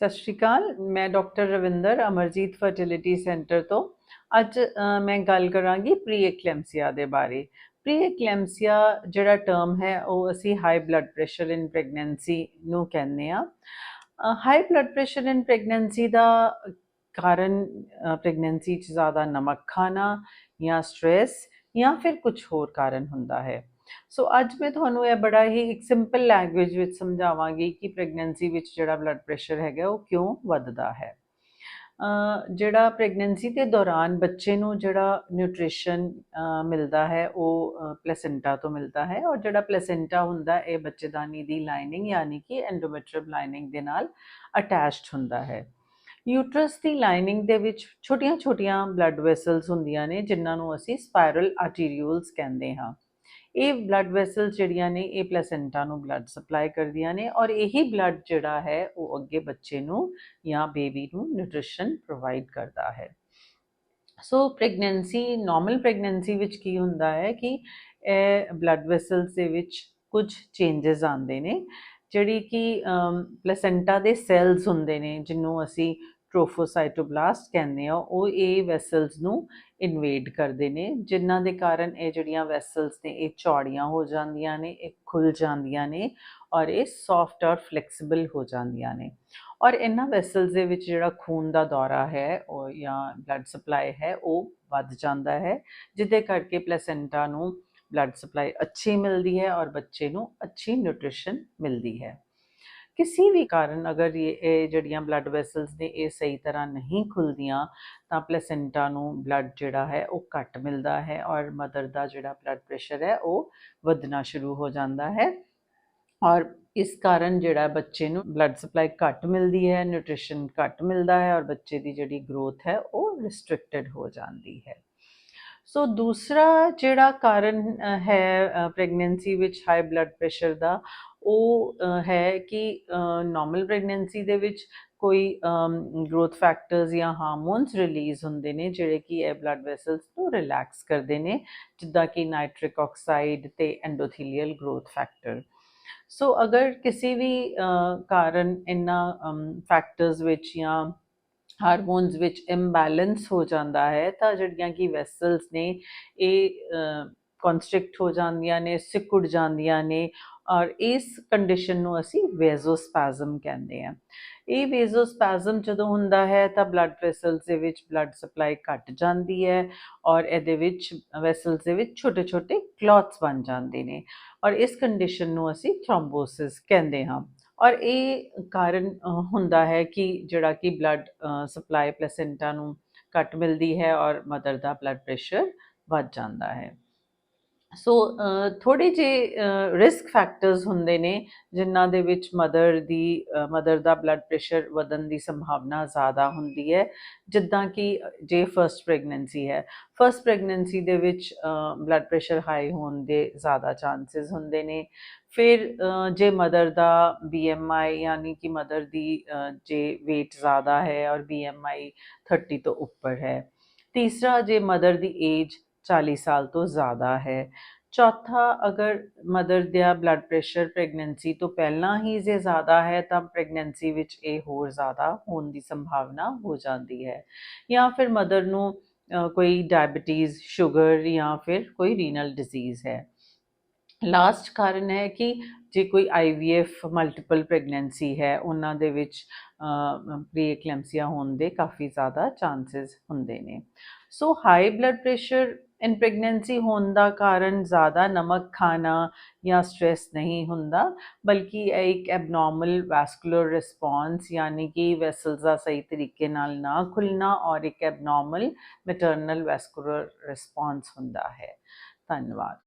ਸਤਿ ਸ਼੍ਰੀ ਅਕਾਲ ਮੈਂ doctor Ravinder Amarjeet fertility centre ਤੋਂ ਅੱਜ ਅ, ਮੈਂ ਗੱਲ ਕਰਾਂਗੀ ਪ੍ਰੀ ਐਕਲੈਮਸੀਆ ਦੇ ਬਾਰੇ ਪ੍ਰੀ ਐਕਲੈਮਸੀਆ ਜਿਹੜਾ ਟਰਮ ਹੈ ਉਹ ਅਸੀਂ high blood pressure in pregnancy ਨੂੰ ਕਹਿੰਦੇ ਆ high blood pressure in pregnancy ਦਾ ਕਾਰਨ ਪ੍ਰੈਗਨੈਂਸੀ 'ਚ ਜ਼ਿਆਦਾ ਨਮਕ ਖਾਣਾ ਜਾਂ ਸਟ੍ਰੈਸ ਜਾਂ ਫਿਰ ਕੁਝ ਹੋਰ ਕਾਰਨ ਹੁੰਦਾ ਹੈ ਸੋ ਅੱਜ ਮੈਂ ਤੁਹਾਨੂੰ ਇਹ ਬੜਾ ਹੀ ਇੱਕ ਸਿੰਪਲ ਲੈਂਗੁਏਜ ਵਿੱਚ ਸਮਝਾਵਾਂਗੀ ਕਿ ਪ੍ਰੈਗਨੈਂਸੀ ਵਿੱਚ ਜਿਹੜਾ ਬਲੱਡ ਪ੍ਰੈਸ਼ਰ ਹੈਗਾ ਉਹ ਕਿਉਂ ਵੱਧਦਾ ਹੈ। ਜਿਹੜਾ ਪ੍ਰੈਗਨੈਂਸੀ ਦੇ ਦੌਰਾਨ ਬੱਚੇ ਨੂੰ ਜਿਹੜਾ ਨਿਊਟ੍ਰੀਸ਼ਨ ਮਿਲਦਾ ਹੈ, ਉਹ ਪਲੈਸੈਂਟਾ ਤੋਂ ਮਿਲਦਾ ਹੈ ਔਰ ਜਿਹੜਾ ਪਲੈਸੈਂਟਾ ਹੁੰਦਾ ਇਹ ਬੱਚੇਦਾਨੀ ਦੀ ਲਾਈਨਿੰਗ ਯਾਨੀ ਕਿ ਐਂਡੋਮੈਟਰੀਅਲ ਲਾਈਨਿੰਗ ਦੇ ਨਾਲ ਅਟੈਚਡ ਹੁੰਦਾ ਹੈ। ਯੂਟਰਸ ਦੀ ਲਾਈਨਿੰਗ ਦੇ ਵਿੱਚ ਛੋਟੀਆਂ-ਛੋਟੀਆਂ ਬਲੱਡ ਵੈਸਲਸ ਹੁੰਦੀਆਂ ਨੇ, ਜਿਨ੍ਹਾਂ ਨੂੰ ਅਸੀਂ ਸਪਾਇਰਲ ਆਰਟੀਰੀਓਲਸ ਕਹਿੰਦੇ ਹਾਂ। ਇਹ ਬਲੱਡ ਵੈਸਲਸ ਜਿਹੜੀਆਂ ਨੇ, ਇਹ ਪਲੇਸੈਂਟਾ ਨੂੰ ਬਲੱਡ ਸਪਲਾਈ ਕਰਦੀਆਂ ਨੇ ਔਰ ਇਹੀ ਬਲੱਡ ਜਿਹੜਾ ਹੈ, ਉਹ ਅੱਗੇ ਬੱਚੇ ਨੂੰ ਜਾਂ ਬੇਬੀ ਨੂੰ ਨਿਊਟ੍ਰੀਸ਼ਨ ਪ੍ਰੋਵਾਈਡ ਕਰਦਾ ਹੈ। ਸੋ ਪ੍ਰੈਗਨੈਂਸੀ ਨਾਰਮਲ ਪ੍ਰੈਗਨੈਂਸੀ ਵਿੱਚ ਕੀ ਹੁੰਦਾ ਹੈ ਕਿ ਇਹ ਬਲੱਡ ਵੈਸਲਸ ਦੇ ਵਿੱਚ ਕੁਝ ਚੇਂਜਸ ਆਉਂਦੇ ਨੇ, ਜਿਹੜੀ ਕਿ ਪਲੇਸੈਂਟਾ ਦੇ ਸੈਲਸ ਹੁੰਦੇ ਨੇ, ਜਿਹਨੂੰ ਅਸੀਂ ਟ੍ਰੋਫੋਸਾਈਟੋਬਲਾਸਟ ਕਹਿੰਦੇ ਆ, ਉਹ ਇਹ ਵੈਸਲਸ ਨੂੰ ਇਨਵੇਡ ਕਰਦੇ ਨੇ, ਜਿਨ੍ਹਾਂ ਦੇ ਕਾਰਨ ਇਹ ਜਿਹੜੀਆਂ ਵੈਸਲਸ ਨੇ, ਇਹ ਚੌੜੀਆਂ ਹੋ ਜਾਂਦੀਆਂ ਨੇ, ਇਹ ਖੁੱਲ ਜਾਂਦੀਆਂ ਨੇ ਔਰ ਇਹ ਸੌਫਟ ਔਰ ਫਲੈਕਸੀਬਲ ਹੋ ਜਾਂਦੀਆਂ ਨੇ। ਔਰ ਇਹਨਾਂ ਵੈਸਲਸ ਦੇ ਵਿੱਚ ਜਿਹੜਾ ਖੂਨ ਦਾ ਦੌਰਾ ਹੈ, ਉਹ ਜਾਂ ਬਲੱਡ ਸਪਲਾਈ ਹੈ, ਉਹ ਵੱਧ ਜਾਂਦਾ ਹੈ, ਜਿਹਦੇ ਕਰਕੇ ਪਲੇਸੈਂਟਾ ਨੂੰ ਬਲੱਡ ਸਪਲਾਈ ਅੱਛੀ ਮਿਲਦੀ ਹੈ ਔਰ ਬੱਚੇ ਨੂੰ ਅੱਛੀ ਨਿਊਟ੍ਰੀਸ਼ਨ ਮਿਲਦੀ ਹੈ। ਕਿਸੇ ਵੀ ਕਾਰਨ ਅਗਰ ਇਹ ਜਿਹੜੀਆਂ ਬਲੱਡ ਵੈਸਲਸ ਨੇ ਇਹ ਸਹੀ ਤਰ੍ਹਾਂ ਨਹੀਂ ਖੁੱਲਦੀਆਂ, ਤਾਂ ਪਲੇਸੈਂਟਾ ਨੂੰ ਬਲੱਡ ਜਿਹੜਾ ਹੈ ਉਹ ਘੱਟ ਮਿਲਦਾ ਹੈ ਔਰ ਮਦਰ ਦਾ ਜਿਹੜਾ ਬਲੱਡ ਪ੍ਰੈਸ਼ਰ ਹੈ ਉਹ ਵਧਣਾ ਸ਼ੁਰੂ ਹੋ ਜਾਂਦਾ ਹੈ। ਔਰ ਇਸ ਕਾਰਨ ਜਿਹੜਾ ਬੱਚੇ ਨੂੰ ਬਲੱਡ ਸਪਲਾਈ ਘੱਟ ਮਿਲਦੀ ਹੈ ਨਿਊਟ੍ਰੀਸ਼ਨ ਘੱਟ ਮਿਲਦਾ ਹੈ ਔਰ ਬੱਚੇ ਦੀ ਜਿਹੜੀ ਗਰੋਥ ਹੈ ਉਹ ਰਿਸਟ੍ਰਿਕਟਡ ਹੋ ਜਾਂਦੀ ਹੈ। ਸੋ ਦੂਸਰਾ ਜਿਹੜਾ ਕਾਰਨ ਹੈ ਪ੍ਰੈਗਨੈਂਸੀ ਵਿੱਚ ਹਾਈ ਬਲੱਡ ਪ੍ਰੈਸ਼ਰ ਦਾ ਉਹ ਹੈ ਕਿ ਨਾਰਮਲ ਪ੍ਰੈਗਨੈਂਸੀ ਦੇ ਵਿੱਚ ਕੋਈ ਗਰੋਥ ਫੈਕਟਰਸ ਜਾਂ ਹਾਰਮੋਨਸ ਰਿਲੀਜ਼ ਹੁੰਦੇ ਨੇ ਜਿਹੜੇ ਕਿ ਇਹ ਬਲੱਡ ਵੈਸਲਸ ਨੂੰ ਰਿਲੈਕਸ ਕਰਦੇ ਨੇ ਜਿੱਦਾਂ ਕਿ ਨਾਈਟ੍ਰਿਕ ਆਕਸਾਈਡ ਤੇ ਐਂਡੋਥੀਲੀਅਲ ਗਰੋਥ ਫੈਕਟਰ ਸੋ ਅਗਰ ਕਿਸੇ ਵੀ ਕਾਰਨ ਇਹਨਾਂ ਫੈਕਟਰਸ ਵਿੱਚ ਜਾਂ ਹਾਰਮੋਨਸ ਵਿੱਚ ਇੰਬੈਲੈਂਸ ਹੋ ਜਾਂਦਾ ਹੈ, ਤਾਂ ਜਿਹੜੀਆਂ ਕਿ ਵੈਸਲਸ ਨੇ, ਇਹ ਕਨਸਟ੍ਰਿਕਟ ਹੋ ਜਾਂਦੀਆਂ ਨੇ ਸਿਕੁੜ ਜਾਂਦੀਆਂ ਨੇ, ਔਰ ਇਸ ਕੰਡੀਸ਼ਨ ਨੂੰ ਅਸੀਂ ਵੇਜ਼ੋਸਪੈਜ਼ਮ ਕਹਿੰਦੇ ਆ ਇਹ ਵੇਜ਼ੋਸਪੈਜ਼ਮ ਜਦੋਂ ਹੁੰਦਾ ਹੈ, ਤਾਂ ਬਲੱਡ ਵੈਸਲਸ ਦੇ ਵਿੱਚ ਬਲੱਡ ਸਪਲਾਈ ਘਟ ਜਾਂਦੀ ਹੈ, ਔਰ ਇਹਦੇ ਵਿੱਚ ਵੈਸਲਸ ਦੇ ਵਿੱਚ ਛੋਟੇ-ਛੋਟੇ ਕਲੌਟਸ ਬਣ ਜਾਂਦੇ ਨੇ, ਔਰ ਇਸ ਕੰਡੀਸ਼ਨ ਨੂੰ ਅਸੀਂ ਥ੍ਰੋੰਬੋਸਿਸ ਕਹਿੰਦੇ ਹਾਂ। ਔਰ ਇਹ ਕਾਰਨ ਹੁੰਦਾ ਹੈ ਕਿ ਜਿਹੜਾ ਕਿ ਬਲੱਡ ਸਪਲਾਈ ਪਲੇਸੈਂਟਾ ਨੂੰ ਘੱਟ ਮਿਲਦੀ ਹੈ ਔਰ ਮਦਰ ਦਾ ਬਲੱਡ ਪ੍ਰੈਸ਼ਰ ਵੱਧ ਜਾਂਦਾ ਹੈ। ਸੋ ਥੋੜੇ ਜਿਹੇ ਰਿਸਕ ਫੈਕਟਰਸ ਹੁੰਦੇ ਨੇ, ਜਿਨ੍ਹਾਂ ਦੇ ਵਿੱਚ ਮਦਰ ਦੀ ਮਦਰ ਦਾ ਬਲੱਡ ਪ੍ਰੈਸ਼ਰ ਵਧਣ ਦੀ ਸੰਭਾਵਨਾ ਜ਼ਿਆਦਾ ਹੁੰਦੀ ਹੈ। ਜਿੱਦਾਂ ਕਿ ਜੇ ਫਰਸਟ ਪ੍ਰੈਗਨੈਂਸੀ ਹੈ ਫਰਸਟ ਪ੍ਰੈਗਨੈਂਸੀ ਦੇ ਵਿੱਚ ਬਲੱਡ ਪ੍ਰੈਸ਼ਰ ਹਾਈ ਹੋਣ ਦੇ ਜ਼ਿਆਦਾ ਚਾਂਸਸ ਹੁੰਦੇ ਨੇ। ਫਿਰ ਜੇ ਮਦਰ ਦਾ BMI ਯਾਨੀ ਕਿ ਮਦਰ ਦੀ ਜੇ weight ਜ਼ਿਆਦਾ ਹੈ ਔਰ BMI 30 ਤੋਂ ਉੱਪਰ ਹੈ। ਤੀਸਰਾ, ਜੇ ਮਦਰ ਦੀ ਏਜ 40 ਸਾਲ ਤੋਂ ਜ਼ਿਆਦਾ ਹੈ। ਚੌਥਾ, ਅਗਰ ਮਦਰ ਦਾ ਬਲੱਡ ਪ੍ਰੈਸ਼ਰ ਪ੍ਰੈਗਨੈਂਸੀ ਤੋਂ ਪਹਿਲਾਂ ਹੀ ਜੇ ਜ਼ਿਆਦਾ ਹੈ, ਤਾਂ ਪ੍ਰੈਗਨੈਂਸੀ ਵਿੱਚ ਇਹ ਹੋਰ ਜ਼ਿਆਦਾ ਹੋਣ ਦੀ ਸੰਭਾਵਨਾ ਹੋ ਜਾਂਦੀ ਹੈ। ਜਾਂ ਫਿਰ ਮਦਰ ਨੂੰ ਕੋਈ ਡਾਇਬੀਟੀਜ਼ ਸ਼ੂਗਰ ਜਾਂ ਫਿਰ ਕੋਈ ਰੀਨਲ ਡਿਜ਼ੀਜ਼ ਹੈ। ਲਾਸਟ ਕਾਰਨ ਹੈ ਕਿ ਜੇ ਕੋਈ ਆਈਵੀਐਫ ਮਲਟੀਪਲ ਪ੍ਰੈਗਨੈਂਸੀ ਹੈ, ਉਹਨਾਂ ਦੇ ਵਿੱਚ ਪ੍ਰੀ ਐਕਲੈਮਸੀਆ ਹੋਣ ਦੇ ਕਾਫੀ ਜ਼ਿਆਦਾ ਚਾਂਸਸ ਹੁੰਦੇ ਨੇ। So high blood pressure in pregnancy ਹੋਣ ਦਾ ਕਾਰਨ ਜ਼ਿਆਦਾ ਨਮਕ ਖਾਣਾ ਜਾਂ ਸਟ੍ਰੈਸ ਨਹੀਂ ਹੁੰਦਾ ਬਲਕਿ ਇਹ ਇੱਕ ਐਬਨੋਰਮਲ ਵੈਸਕੂਲਰ ਰਿਸਪੌਂਸ ਯਾਨੀ ਕਿ ਵੈਸਲਸ ਦਾ ਸਹੀ ਤਰੀਕੇ ਨਾਲ ਨਾ ਖੁੱਲਣਾ ਔਰ ਇੱਕ ਐਬਨੋਰਮਲ ਮੈਟਰਨਲ ਵੈਸਕੂਲਰ ਰਿਸਪੌਂਸ ਹੁੰਦਾ ਹੈ ਧੰਨਵਾਦ